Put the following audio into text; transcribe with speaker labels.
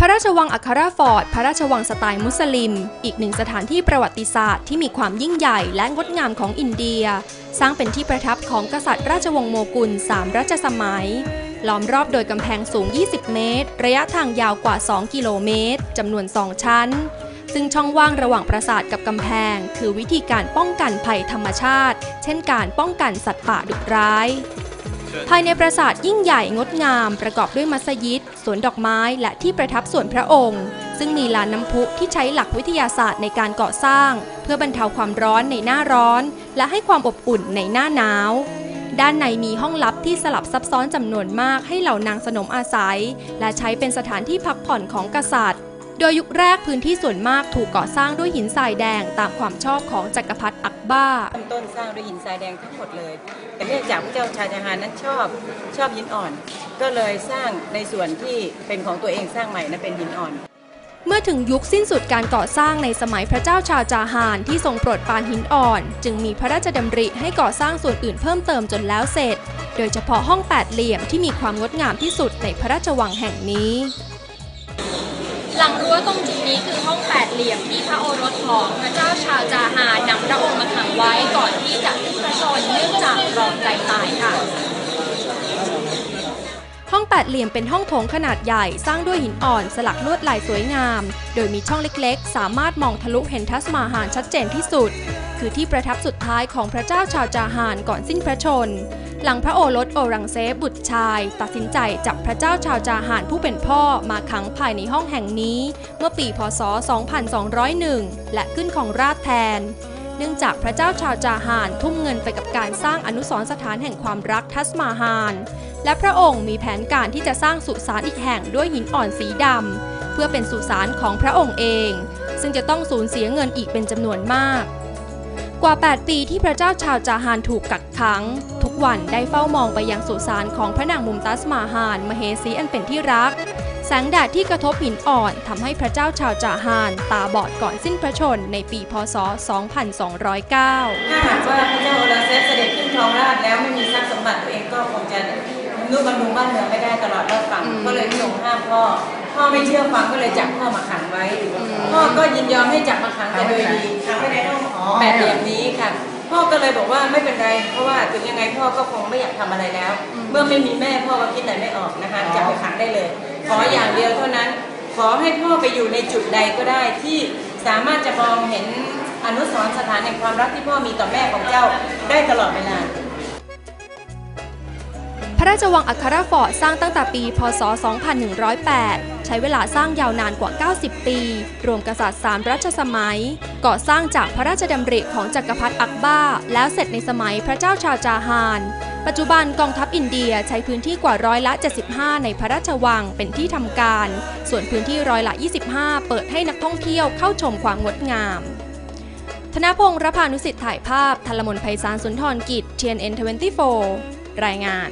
Speaker 1: พราชวังอัคราฟอร์ด พระราชวังสไตล์มุสลิม อีกหนึ่งสถานที่ประวัติศาสตร์ที่มีความยิ่งใหญ่และงดงามของอินเดีย สร้างเป็นที่ประทับของกษัตริย์ราชวงศ์โมกุลสามรัชสมัย ล้อมรอบโดยกำแพงสูง 20 เมตร ระยะทางยาวกว่า 2 กิโลเมตร จำนวน 2 ชั้น ซึ่งช่องว่างระหว่างปราสาทกับกำแพง คือวิธีการป้องกันภัยธรรมชาติ เช่นการป้องกันสัตว์ป่าดุร้าย ภายในปราสาทยิ่งใหญ่งดงามประกอบด้วยมัสยิด สวนดอกไม้และที่ประทับส่วนพระองค์ ซึ่งมีลานน้ำพุที่ใช้หลักวิทยาศาสตร์ในการก่อสร้าง เพื่อบรรเทาความร้อนในหน้าร้อน และให้ความอบอุ่นในหน้าหนาวด้านในมีห้องลับที่สลับซับซ้อนจำนวนมากให้เหล่านางสนมอาศัย และใช้เป็นสถานที่พักผ่อนของกษัตริย์ โดยยุคแรกพื้นที่ส่วนมากถูกก่อสร้างด้วยหินทรายแดงตามความชอบของจักรพรรดิอัก บา
Speaker 2: เริ่มต้นสร้างด้วยหินทรายแดงทั้งหมดเลย แต่เนื่องจากพระเจ้าชายจฮานนั้นชอบชอบหินอ่อน ก็เลยสร้างในส่วนที่เป็นของตัวเองสร้างใหม่นั้นเป็นหินอ่อน
Speaker 1: เมื่อถึงยุคสิ้นสุดการก่อสร้างในสมัยพระเจ้าชาจาฮานที่ทรงโปรดปรานหินอ่อน จึงมีพระราชดำริให้ก่อสร้างส่วนอื่นเพิ่มเติมจนแล้วเสร็จ โดยเฉพาะห้องแปดเหลี่ยมที่มีความงดงามที่สุดในพระราชวังแห่งนี้ หลังรั้วตรงจุดนี้คือห้องแปดเหลี่ยมที่พระโอรสของพระเจ้าชาวจาฮานนำพระองค์มาขังไว้ก่อนที่จะสิ้นพระชนเนื่องจากรองใจตายค่ะ ห้องแปดเหลี่ยมเป็นห้องโถงขนาดใหญ่สร้างด้วยหินอ่อนสลักลวดลายสวยงาม โดยมีช่องเล็กๆ สามารถมองทะลุเห็นทัสมาฮานชัดเจนที่สุด คือที่ประทับสุดท้ายของพระเจ้าชาวจาฮานก่อนสิ้นพระชนม์ หลังพระโอรสโอรังเซฟบุตรชาย ตัดสินใจจับพระเจ้าชาวจาฮานผู้เป็นพ่อมาขังภายในห้องแห่งนี้ เมื่อปีพศ 2201 และขึ้นของราชแทน เนื่องจากพระเจ้าชาวจาฮานทุ่มเงินไปกับการสร้างอนุสรสถานแห่งความรักทัสมาฮาน และพระองค์มีแผนการที่จะสร้างสุสานอีกแห่งด้วยหินอ่อนสีดำเพื่อเป็นสุสานของพระองค์เอง ซึ่งจะต้องสูญเสียเงินอีกเป็นจำนวนมากกว่า 8 ปีที่พระเจ้าชาวจาฮานถูกกักขัง วันได้เฝ้ามองไปยังสุสานของพระนางมุมตัสมาฮานมเหสีอันเป็นที่รัก แสงแดดที่กระทบหินอ่อนทำให้พระเจ้าชาวจาฮาน ตาบอดก่อนสิ้นพระชนม์ในปีพศ 2209
Speaker 2: ถ้าหากว่าพระเจ้าโอรสเซฟเสด็จขึ้นครองราชย์แล้วไม่มีทรัพย์สมบัติตัวเองก็คงจะนุ่บำรุงบ้านเมืองไม่ได้ตลอดรอดฝั่ง
Speaker 1: อืม
Speaker 2: ก็เลยทรงห้ามพ่อพ่อไม่เชื่อฟังก็เลยจับพ่อมาขังไว้พ่อก็ยินยอมให้จับมาขังแต่โดยดีขังไว้ในห้องแปดเหลี่ยมนี้ค่ะ พ่อก็เลยบอกว่าไม่เป็นไร เพราะว่าถึงยังไงพ่อก็คงไม่อยากทำอะไรแล้ว เมื่อไม่มีแม่พ่อก็คิดอะไรไม่ออกนะคะจับไปขังได้เลย ขออย่างเดียวเท่านั้น ขอให้พ่อไปอยู่ในจุดใดก็ได้ที่สามารถจะมองเห็นอนุสรณ์สถานแห่งความรักที่พ่อมีต่อแม่ของเจ้าได้ตลอดเวลา
Speaker 1: พระราชวังอัครฟอร์ดสร้างตั้งแต่ปี พศ 2108 ใช้เวลาสร้างยาวนานกว่า 90 ปี รวมกษัตริย์3รัชสมัย ก่อสร้างจากพระราชดำริของจักรพรรดิอักบาแล้วเสร็จในสมัยพระเจ้าชาวจาฮาน ปัจจุบันกองทัพอินเดียใช้พื้นที่กว่าร้อยละ 75 ในพระราชวังเป็นที่ทำการ ส่วนพื้นที่ร้อยละ 25 เปิดให้นักท่องเที่ยวเข้าชมความงดงามธนพงศ์รพานุสิทธิ์ถ่ายภาพ ธนลมนไพศาลสุนทรกิจ TNN 24 รายงาน